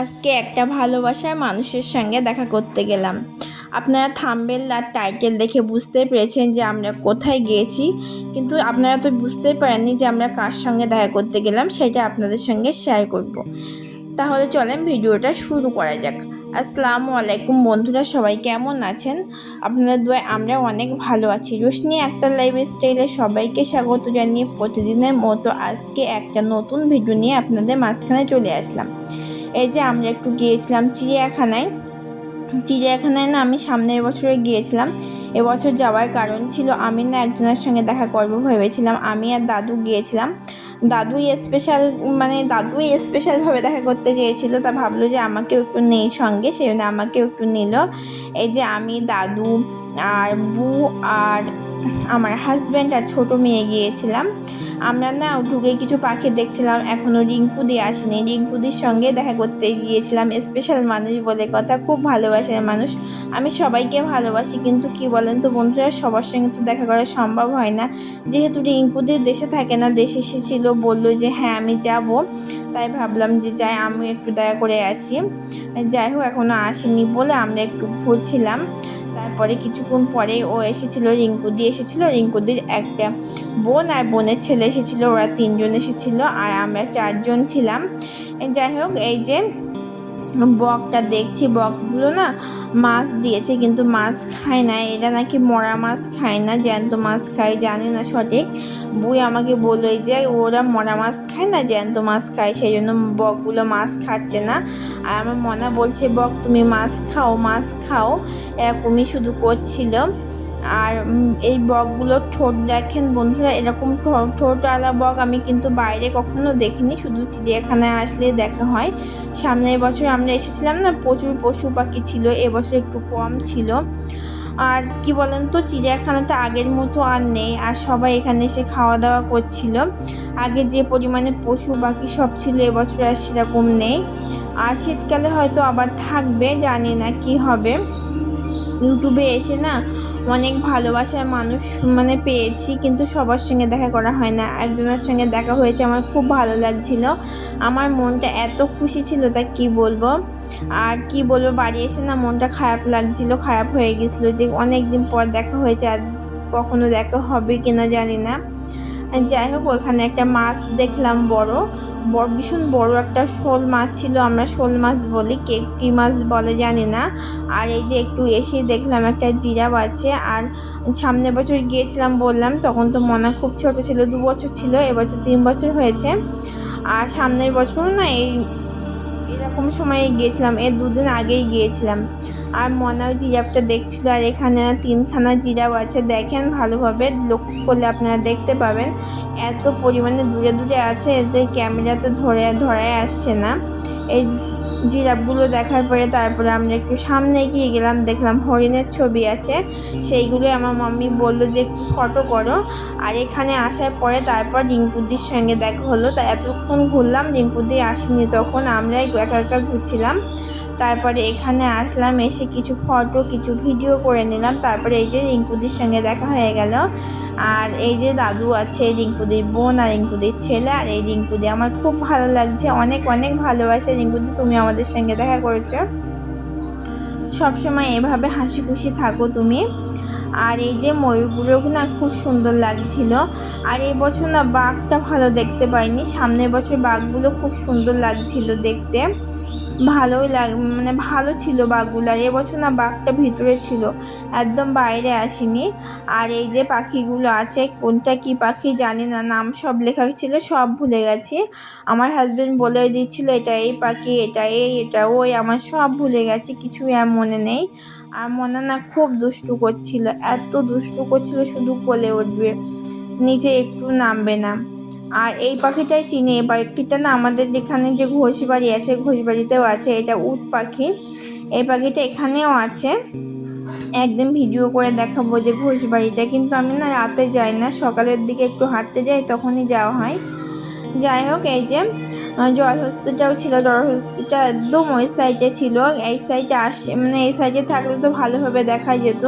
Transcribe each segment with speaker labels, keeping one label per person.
Speaker 1: আজকে একটা ভালোবাসার মানুষের সঙ্গে দেখা করতে গেলাম। আপনারা থাম্বেল আর টাইটেল দেখে বুঝতে পেরেছেন যে আমরা কোথায় গিয়েছি, কিন্তু আপনারা তো বুঝতে পারেননি যে আমরা কার সঙ্গে দেখা করতে গেলাম, সেটা আপনাদের সঙ্গে শেয়ার করব। তাহলে চলেন ভিডিওটা শুরু করা যাক। আসসালামু আলাইকুম বন্ধুরা, সবাই কেমন আছেন? আপনাদের দোয়া আমরা অনেক ভালো আছি। রোশনি একটা লাইফ স্টাইলে সবাইকে স্বাগত জানিয়ে প্রতিদিনের মতো আজকে একটা নতুন ভিডিও নিয়ে আপনাদের মাঝখানে চলে আসলাম। এই যে আমরা একটু গিয়েছিলাম চিড়িয়াখানায়। চিড়িয়াখানায় না আমি সামনের বছরে গিয়েছিলাম। এবছর যাওয়ার কারণ ছিল আমি না একজনের সঙ্গে দেখা করব ভেবেছিলাম। আমি আর দাদু গিয়েছিলাম। দাদুই স্পেশাল মানে দাদুই স্পেশালভাবে দেখা করতে চেয়েছিল। তা ভাবলো যে আমাকেও একটু নেই সঙ্গে, সেই জন্য আমাকেও একটু নিল। এই যে আমি, দাদু, আর বু, আর আমার হাজব্যান্ড আর ছোটো মেয়ে গিয়েছিলাম। আমরা না ঢুকে কিছু পাখি দেখছিলাম এখনও রিঙ্কুদি আসেনি। রিঙ্কুদির সঙ্গে দেখা করতে গিয়েছিলাম স্পেশাল মানুষ বলে কথা, খুব ভালোবাসার মানুষ। আমি সবাইকে ভালোবাসি, কিন্তু কি বলেন তো বন্ধুরা, সবার সঙ্গে তো দেখা করা সম্ভব হয় না। যেহেতু রিঙ্কুদির দেশে থাকে না, দেশে এসেছিল বলল যে হ্যাঁ আমি যাব। তাই ভাবলাম যে যাই আমি একটু দেখা করে আসি। যাই হোক এখনও আসেনি বলে আমরা একটু ঘুরছিলাম। তারপরে কিছুক্ষণ পরে ও এসেছিল রিঙ্কুদি এসেছিল রিঙ্কুদির একটা বোন আর বোনের ছেলে এসেছিল, ওরা তিনজন এসেছিল আর আমরা চারজন ছিলাম। যাই হোক, এই যে বকটা দেখছি, বকগুলো না মাছ দিয়েছে কিন্তু মাছ খায় না। এরা নাকি মরা মাছ খায় না, জ্যান্ত মাছ খায়, জানি না সঠিক। বই আমাকে বলল যে ওরা মরা মাছ খায় না, জ্যান্ত মাছ খায়, সেই জন্য বকগুলো মাছ খাচ্ছে না। আর আমার মনা বলছে, বক, তুমি মাছ খাও মাছ খাও। এরকমই শুধু করছিল। আর এই বকগুলোর ঠোঁট দেখেন বন্ধুরা, এরকম ঠোঁটওয়ালা বক আমি কিন্তু বাইরে কখনো দেখিনি, শুধু চিড়িয়াখানায় আসলে দেখা হয়। সামনের বছর আমরা এসেছিলাম না, প্রচুর পশু পাখি ছিল, এবছর একটু কম ছিল। আর কি বলেন তো চিড়িয়াখানাটা আগের মতো আর নেই, আর সবাই এখানে এসে খাওয়া দাওয়া করছিল। আগে যে পরিমাণে পশু পাখি সব ছিল, এবছর আর সেরকম নেই। আর শীতকালে হয়তো আবার থাকবে, জানি না কি হবে। ইউটিউবে এসে না অনেক ভালোবাসার মানুষ মানে পেয়েছি, কিন্তু সবার সঙ্গে দেখা করা হয় না। একজনের সঙ্গে দেখা হয়েছে, আমার খুব ভালো লাগছিল। আমার মনটা এত খুশি ছিল তা কি বলব? আর কি বলব, বাড়ি এসে না মনটা খারাপ লাগছিল, খারাপ হয়ে গেছিল যে অনেক দিন পর দেখা হয়েছে, আর কখনো দেখা হবে কিনা জানি না। যাই হোক, ওখানে একটা মাছ দেখলাম বড় বড়। ভীষণ বড় একটা শোল মাছ ছিল, আমরা শোল মাছ বলি, কে, কী মাছ বলে জানি না। আর এই যে একটু এসে দেখলাম একটা জিরাফ আছে, আর সামনের বছর গিয়েছিলাম বললাম, তখন তো মনা খুব ছোট ছিল, দু বছর ছিল, এবছর তিন বছর হয়েছে। আর সামনের বছর না এই এরকম সময়ে গিয়েছিলাম, এর দুদিন আগেই গিয়েছিলাম। আর মনাও জিরাফটা দেখছিল, আর এখানে তিনখানা জিরাফ আছে। দেখেন ভালোভাবে লক্ষ্য করলে আপনারা দেখতে পাবেন। এত পরিমাণে দূরে দূরে আছে এতে ক্যামেরাতে ধরে, ধরায় আসছে না। এই জিরাফগুলো দেখার পরে তারপরে আমরা একটু সামনে এগিয়ে গেলাম, দেখলাম হরিণের ছবি আছে। সেইগুলো আমার মাম্মি বলল যে, ফটো করো। আর এখানে আসার পরে তারপর রিঙ্কুদির সঙ্গে দেখা হলো। তা এতক্ষণ ঘুরলাম, রিঙ্কুদি আসেনি তখন। আমরাই একা একা ঘুরছিলাম। তারপরে এখানে আসলাম, এসে কিছু ফটো কিছু ভিডিও করে নিলাম। তারপরে এই যে রিঙ্কুদির সঙ্গে দেখা হয়ে গেল। আর এই যে দাদু আছে, রিঙ্কুদির বোন আর রিঙ্কুদির ছেলে। আর এই রিঙ্কুদি আমার খুব ভালো লাগছে। অনেক অনেক ভালোবাসে। রিঙ্কুদি, তুমি আমাদের সঙ্গে দেখা করেছ। সবসময় এভাবে হাসি খুশি থাকো তুমি। আর এই যে ময়ূরগুলো না খুব সুন্দর লাগছিল। আর এই বছর না বাঘটা ভালো দেখতে পাইনি। সামনের বছর বাঘগুলো খুব সুন্দর লাগছিল দেখতে। ভালোই লাগ মানে ভালো ছিল বাঘগুলো। আর এবছর না বাঘটা ভিতরে ছিল, একদম বাইরে আসেনি। আর এই যে পাখিগুলো আছে, কোনটা কি পাখি জানি না, নাম সব লেখা ছিল, সব ভুলে গেছি। আমার হাজব্যান্ড বলে দিচ্ছিল, এটা এই পাখি, এটা এই, এটা ওই। আমার সব ভুলে গেছি, কিছুই আর মনে নেই। আর মনে না খুব দুষ্টু করছিল, এত দুষ্টু করছিল শুধু কোলে উঠবে নিচে একটু নামবে না। আর এই পাখিটাই চিনি। এই পাখিটা না আমাদের এখানে যে ঘোষবাড়ি আছে, ঘোষবাড়িতেও আছে, এটা উট পাখি। এই পাখিটা এখানেও আছে। একদিন ভিডিও করে দেখাবো যে ঘোষবাড়িটা, কিন্তু আমি না রাতে যাই না। সকালের দিকে একটু হাঁটতে যাই, তখনই যাওয়া হয়। যাই হোক, এই যে জলহস্তিটাও ছিল। জলহস্তিটা একদম ওই সাইডে ছিল। এই সাইডে আসে মানে এই সাইডে থাকলে তো ভালোভাবে দেখা যেত।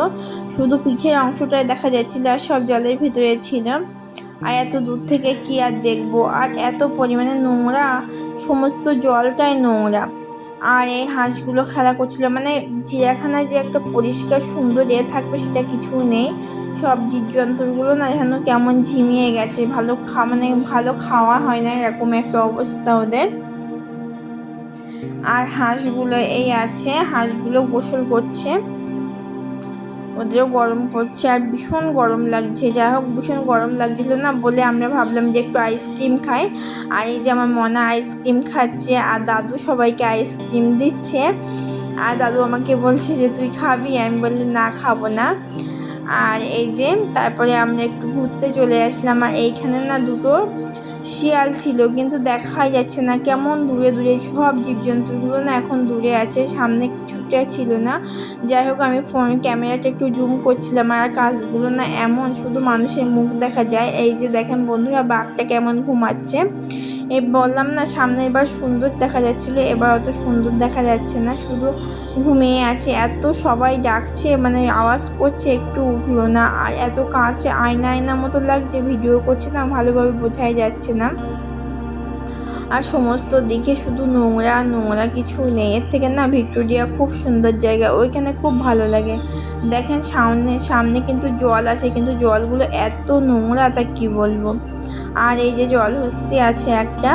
Speaker 1: শুধু পিঠের অংশটাই দেখা যাচ্ছিল আর সব জলের ভিতরে ছিল। আর এত দূর থেকে কি আর দেখব? আর এত পরিমাণে নোংরা, সমস্ত জলটাই নোংরা। আর এই হাঁসগুলো খেলা করছিল। মানে চিড়িয়াখানায় যে একটা পরিষ্কার, সুন্দর এ থাকবে সেটা কিছু নেই। সব জীবজন্তুগুলো না যেন কেমন ঝিমিয়ে গেছে। ভালো খা মানে ভালো খাওয়া হয় না, এরকম একটা অবস্থা ওদের। আর হাঁসগুলো এই আছে। হাঁসগুলো গোসল করছে। ওদেরও গরম পড়ছে আর ভীষণ গরম লাগছে। যাই হোক, ভীষণ গরম লাগছিল না বলে আমরা ভাবলাম যে একটু আইসক্রিম খাই। আর এই যে আমার মনা আইসক্রিম খাচ্ছে আর দাদু সবাইকে আইসক্রিম দিচ্ছে। আর দাদু আমাকে বলছে যে, তুই খাবি? আমি বললি না, খাব না। আর এই যে, তারপরে আমরা একটু ঘুরতে চলে আসলাম। আর এইখানে না দুটো শিয়াল ছিল, কিন্তু দেখাই যাচ্ছে না। কেমন দূরে দূরে সব জীবজন্তুগুলো না এখন দূরে আছে, সামনে কিছুটা ছিল না। যাই হোক, আমি ফোন ক্যামেরাটা একটু জুম করছিলাম আর কাজগুলো না এমন, শুধু মানুষের মুখ দেখা যায়। এই যে দেখেন বন্ধুরা, বাঘটা কেমন ঘুমাচ্ছে। এ বললাম না, সামনে এবার সুন্দর দেখা যাচ্ছিল, এবার অত সুন্দর দেখা যাচ্ছে না, শুধু ঘুমিয়ে আছে। এত সবাই ডাকছে মানে আওয়াজ করছে, একটু উঠল না। আর এত কাছে আয়না আয়না মতো লাগছে, ভিডিও করছে না, ভালোভাবে বোঝাই যাচ্ছে না? আর সমস্ত দিকে শুধু নোংরা নোংরা কিছু নেই। এর থেকে না ভিক্টোরিয়া খুব সুন্দর জায়গা। ওইখানে খুব ভালো লাগে। দেখেন সামনে সামনে কিন্তু জল আছে, কিন্তু জলগুলো এত নোংরা, তা কি বলব? আর এই যে জলহস্তি আছে একটা,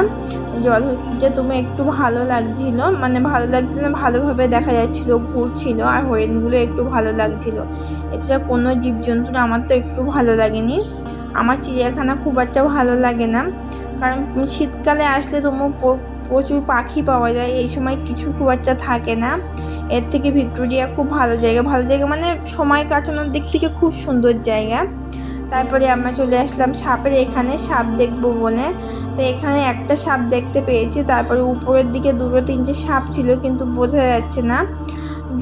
Speaker 1: জলহস্তিটা তুমি একটু ভালো লাগছিল। মানে ভালো লাগছিল, ভালোভাবে দেখা যাচ্ছিল, ঘুরছিল, আর হরিণগুলো একটু ভালো লাগছিল। এছাড়া কোনো জীবজন্তুর আমার তো একটু ভালো লাগেনি। আমার চিড়িয়াখানা খুব একটা ভালো লাগে না। কারণ শীতকালে আসলে তোমার প্রচুর পাখি পাওয়া যায়, এই সময় কিছু খুব একটা থাকে না। এর থেকে ভিক্টোরিয়া খুব ভালো জায়গা। ভালো জায়গা মানে সময় কাটানোর দিক থেকে খুব সুন্দর জায়গা। তারপরে আমরা চলে আসলাম সাপের এখানে, সাপ দেখব বলে তো এখানে একটা সাপ দেখতে পেয়েছি। তারপরে উপরের দিকে দুটো তিনটে সাপ ছিল, কিন্তু বোঝা যাচ্ছে না।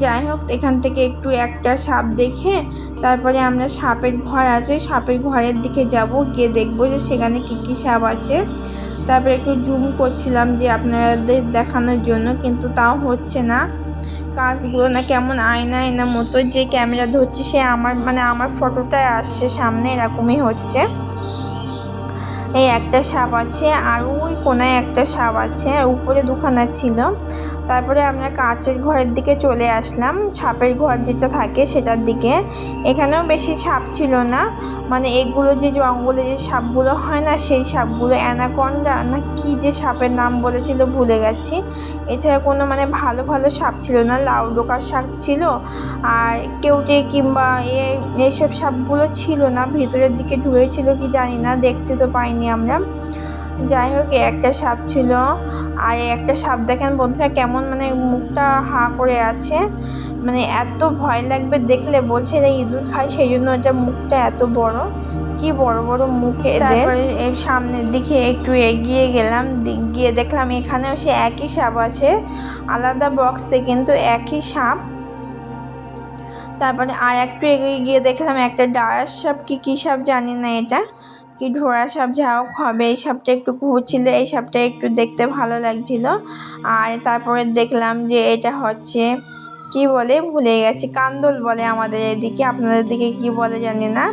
Speaker 1: যাই হোক, এখান থেকে একটু একটা সাপ দেখে তারপরে আমরা সাপের ঘর আছে, সাপের ঘরের দিকে যাব, গিয়ে দেখব যে সেখানে কী কী সাপ আছে। তারপরে একটু জুম করছিলাম যে আপনাদের দেখানোর জন্য, কিন্তু তাও হচ্ছে না। কাজগুলো না কেমন আয়না আয়না মতো যে ক্যামেরা ধরছি, সে আমার মানে আমার ফটোটাই আসছে সামনে, এরকমই হচ্ছে। এই একটা সাপ আছে, আর ওই কোনায় একটা সাপ আছে উপরে দুখানা ছিল। তারপরে আমরা কাচের ঘরের দিকে চলে আসলাম। সাপের ঘর যেটা থাকে সেটার দিকে। এখানেও বেশি সাপ ছিল না। মানে এগুলো যে জঙ্গলে যে সাপগুলো হয় না, সেই সাপগুলো অ্যানাকন্ডা না কি যে সাপের নাম বলেছিল ভুলে গেছি। এছাড়া কোনো মানে ভালো ভালো সাপ ছিল না। লাউ ডোকার সাপ ছিল। আর কেউটে কিংবা এ এইসব সাপগুলো ছিল না। ভিতরের দিকে ঢুকেছিল কি জানি না। দেখতে তো পাইনি আমরা। যাই হোক একটা সাপ ছিল। আর একটা সাপ দেখেন বন্ধুরা কেমন মানে মুখটা হা করে আছে। মানে এত ভয় লাগবে দেখলে বলছে এরা ইঁদুর খায় সেই জন্য এটা মুখটা এত বড়। কি বড় বড় মুখে তারপরে এই সামনের দিকে একটু এগিয়ে গেলাম গিয়ে দেখলাম এখানেও সে একই সাপ আছে। আলাদা বক্সে কিন্তু একই সাপ। তারপরে আর একটু এগিয়ে গিয়ে দেখলাম একটা ডায়ার সাপ কি কী সাপ জানি না এটা। কি ঢোড়া সব যা হোক হবে। এই সবটা একটু ঘুরছিল এই সবটা একটু দেখতে ভালো লাগছিল। আর তারপরে দেখলাম যে এটা হচ্ছে, কি বলে, ভুলে গেছি, কান্দল বলে আমাদের এদিকে। আপনাদের দিকে কি বলে জানি না।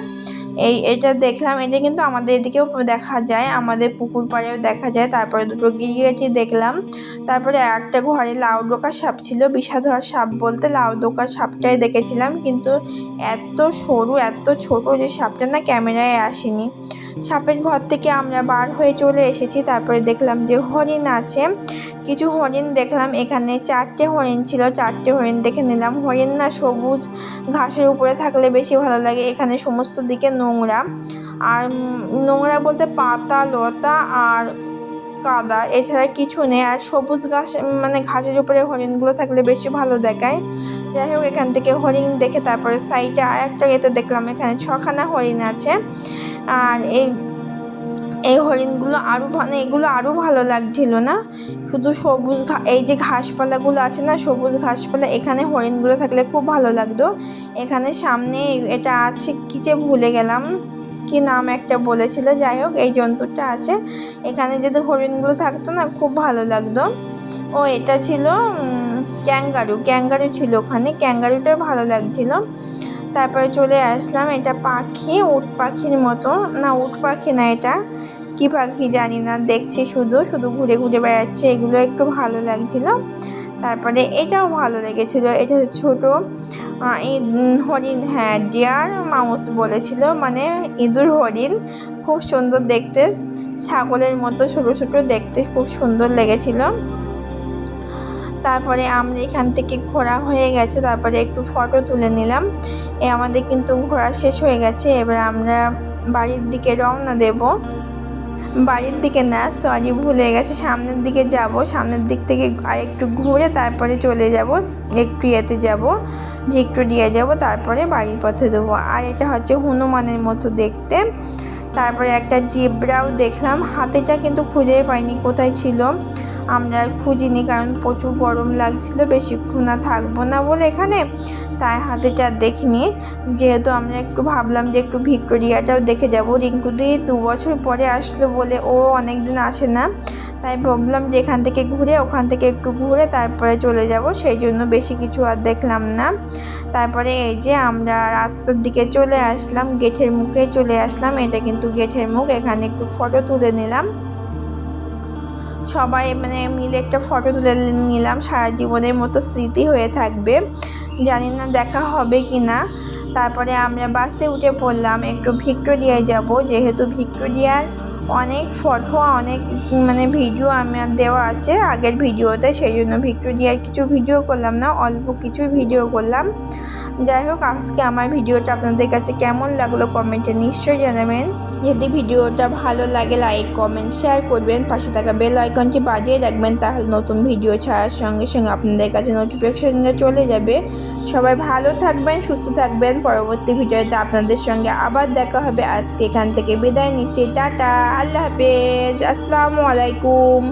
Speaker 1: এই, এটা দেখলাম, এটা কিন্তু আমাদের এদিকেও দেখা যায়, আমাদের পুকুর পাড়েও দেখা যায়। তারপরে দুটো গিরিগাছি দেখলাম। তারপরে একটা ঘরে লাউ ডোকা সাপ ছিল বিষাধর সাপ বলতে লাউ ডোকা সাপটাই দেখেছিলাম, কিন্তু এত সরু, এত ছোট যে সাপটা না ক্যামেরায় আসেনি। সাপের ঘর থেকে আমরা বার হয়ে চলে এসেছি। তারপরে দেখলাম যে হরিণ আছে। কিছু হরিণ দেখলাম, এখানে চারটে হরিণ ছিল, চারটে হরিণ দেখে নিলাম। হরিণ না সবুজ, ঘাসের উপরে থাকলে বেশি ভালো লাগে। এখানে সমস্ত দিকে নোংরা। আর নোংরা বলতে পাতা, লতা আর কাদা, এছাড়া কিছু নেই। আর সবুজ ঘাস মানে ঘাসের উপরে হরিণগুলো থাকলে বেশি ভালো দেখায়। যাই হোক, এখান থেকে হরিণ দেখে তারপরে সাইডে আর একটা এতে দেখলাম, এখানে ছখানা হরিণ আছে। আর এই এই হরিণগুলো আরও মানে এগুলো আরও ভালো লাগছিল না? শুধু সবুজ এই যে ঘাসপালাগুলো আছে না, সবুজ ঘাসপালা, এখানে হরিণগুলো থাকলে খুব ভালো লাগতো। এখানে সামনে এটা আছে, কী যে ভুলে গেলাম, কি নাম একটা বলেছিল, যাই হোক, এই জন্তুটা আছে। এখানে যদি হরিণগুলো থাকতো না, খুব ভালো লাগতো। ও, এটা ছিল ক্যাঙ্গারু ক্যাঙ্গারু ছিল ওখানে, ক্যাঙ্গারুটা ভালো লাগছিল। তারপরে চলে আসলাম, এটা পাখি, উট পাখির মতো, না, উট পাখি না এটা। কী পাখি জানি না, দেখছি শুধু শুধু ঘুরে ঘুরে বেড়াচ্ছে, এগুলো একটু ভালো লাগছিল। তারপরে এটাও ভালো লেগেছিল, এটা ছোট এই হরিণ হ্যাঁ ডিয়ার মাউস বলেছিল মানে ইঁদুর হরিণ, খুব সুন্দর দেখতে, ছাগলের মতো ছোট ছোট দেখতে খুব সুন্দর লেগেছিল। তারপরে আমরা এখান থেকে ঘোরা হয়ে গেছে, তারপরে একটু ফটো তুলে নিলাম, এ আমাদের কিন্তু ঘোরা শেষ হয়ে গেছে, এবার আমরা বাড়ির দিকে রওনা দেব। বাড়ির দিকে না সরি ভুলে গেছে। সামনের দিকে যাব। সামনের দিক থেকে একটু ঘুরে তারপরে চলে যাব। একটু ইয়েতে যাব। ভিক্টোরিয়া যাব, তারপরে বাড়ির পথে দেবো। আর এটা হচ্ছে হনুমানের মতো দেখতে। তারপরে একটা জেব্রাও দেখলাম। হাতেটা কিন্তু খুঁজেই পাইনি কোথায় ছিল। আমরা আর খুঁজিনি, কারণ প্রচুর গরম লাগছিল। বেশিক্ষণ না থাকব না বলে এখানে। তাই হাতিটা আর দেখিনি। যেহেতু আমরা একটু ভাবলাম যে একটু ভিক্টোরিয়াটাও দেখে যাব। রিঙ্কুদি দু বছর পরে আসলো বলে ও অনেক দিন আসে না। তাই ভাবলাম যে এখান থেকে ঘুরে, ওখান থেকে একটু ঘুরে তারপরে চলে যাব। সেই জন্য বেশি কিছু আর দেখলাম না। তারপরে এই যে আমরা রাস্তার দিকে চলে আসলাম, গেটের মুখে চলে আসলাম। এটা কিন্তু গেটের মুখ, এখানে একটু ফটো তুলে নিলাম। সবাই মানে মিলে একটা ফটো তুলে নিলাম। সারা জীবনের মতো স্মৃতি হয়ে থাকবে। জানি না দেখা হবে কি না তারপরে আমরা বাসে উঠে পড়লাম। একটু ভিক্টোরিয়ায় যাব। যেহেতু ভিক্টোরিয়ার অনেক ফটো অনেক মানে ভিডিও আমার দেওয়া আছে আগের ভিডিওতে সেই জন্য ভিক্টোরিয়ার কিছু ভিডিও করলাম না, অল্প কিছু ভিডিও করলাম। যাই হোক, আজকে আমার ভিডিওটা আপনাদের কাছে কেমন লাগল কমেন্টে নিশ্চয়ই জানাবেন। যদি ভিডিওটা ভালো লাগে লাইক কমেন্ট শেয়ার করবেন। পাশে থাকা বেল আইকনটি বাজিয়ে রাখবেন, তাহলে নতুন ভিডিও ছাড়ার সঙ্গে সঙ্গে আপনাদের কাছে নোটিফিকেশনটা চলে যাবে। সবাই ভালো থাকবেন, সুস্থ থাকবেন। পরবর্তী ভিডিওতে আপনাদের সঙ্গে আবার দেখা হবে। আজকে এখান থেকে বিদায় নিচ্ছি। টাটা, আল্লাহ হাফেজ। আসসালামু আলাইকুম।